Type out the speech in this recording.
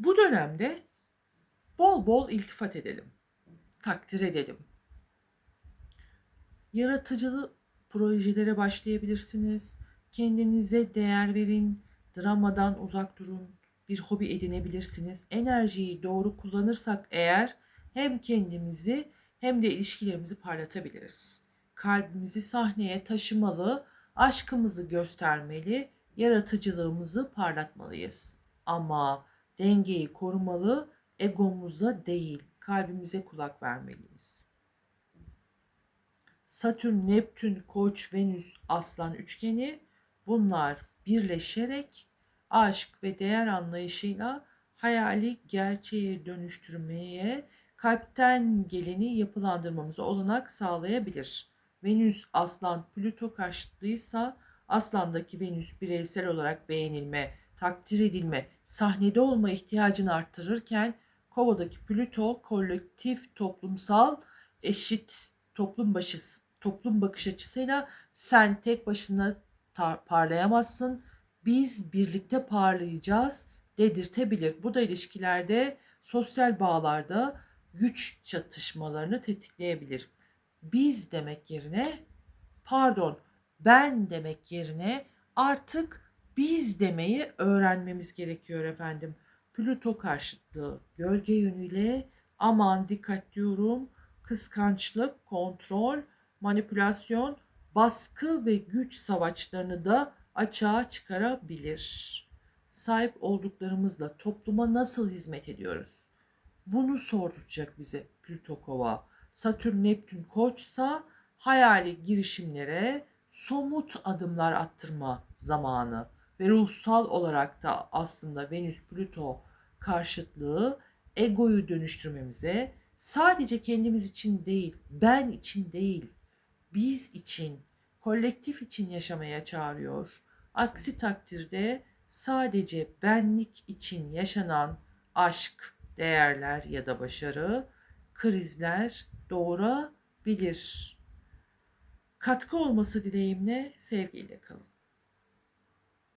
Bu dönemde bol bol iltifat edelim. Takdir edelim. Yaratıcı projelere başlayabilirsiniz. Kendinize değer verin. Dramadan uzak durun. Bir hobi edinebilirsiniz. Enerjiyi doğru kullanırsak eğer hem kendimizi hem de ilişkilerimizi parlatabiliriz. Kalbimizi sahneye taşımalı, aşkımızı göstermeli, yaratıcılığımızı parlatmalıyız. Ama dengeyi korumalı, egomuza değil, kalbimize kulak vermeliyiz. Satürn, Neptün, Koç, Venüs, Aslan üçgeni bunlar birleşerek aşk ve değer anlayışıyla hayali gerçeğe dönüştürmeye, kalpten geleni yapılandırmamıza olanak sağlayabilir. Venüs Aslan Plüto karşıtlıysa Aslan'daki Venüs bireysel olarak beğenilme, takdir edilme, sahnede olma ihtiyacını arttırırken Kova'daki Plüto kolektif, toplumsal, eşit toplum başı toplum bakış açısıyla sen tek başına parlayamazsın. Biz birlikte parlayacağız dedirtebilir. Bu da ilişkilerde, sosyal bağlarda güç çatışmalarını tetikleyebilir. Biz demek yerine pardon ben demek yerine artık biz demeyi öğrenmemiz gerekiyor efendim. Plüto karşıtlığı gölge yönüyle aman dikkat diyorum kıskançlık, kontrol, manipülasyon, baskı ve güç savaşlarını da açığa çıkarabilir. Sahip olduklarımızla topluma nasıl hizmet ediyoruz? Bunu sorduracak bize Plüto Kova. Satürn Neptün Koçsa hayali girişimlere somut adımlar attırma zamanı ve ruhsal olarak da aslında Venüs Plüto karşıtlığı egoyu dönüştürmemize sadece kendimiz için değil, ben için değil, biz için, kolektif için yaşamaya çağırıyor. Aksi takdirde sadece benlik için yaşanan aşk, değerler ya da başarı krizler doğurabilir. Katkı olması dileğimle sevgiyle kalın.